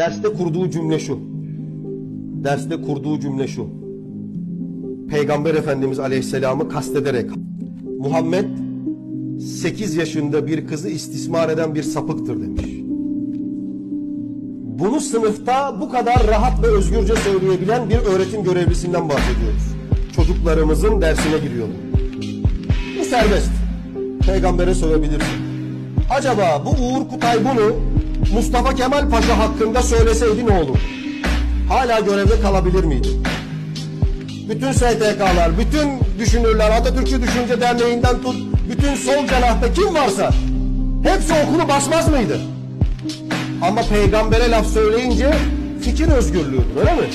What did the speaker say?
Derste kurduğu cümle şu. Derste kurduğu cümle şu. Peygamber Efendimiz Aleyhisselam'ı kastederek Muhammed 8 yaşında bir kızı istismar eden bir sapıktır demiş. Bunu sınıfta bu kadar rahat ve özgürce söyleyebilen bir öğretim görevlisinden bahsediyoruz. Çocuklarımızın dersine giriyor. Bu serbest. Peygambere sövebilirsin. Acaba bu Uğur Kutay bunu Mustafa Kemal Paşa hakkında söyleseydi ne olur? Hala görevde kalabilir miydi? Bütün STK'lar, bütün düşünürler, Atatürkçü Düşünce Derneği'nden tut, bütün sol cenahta kim varsa hepsi okulu basmaz mıydı? Ama peygambere laf söyleyince fikir özgürlüğüdür öyle mi?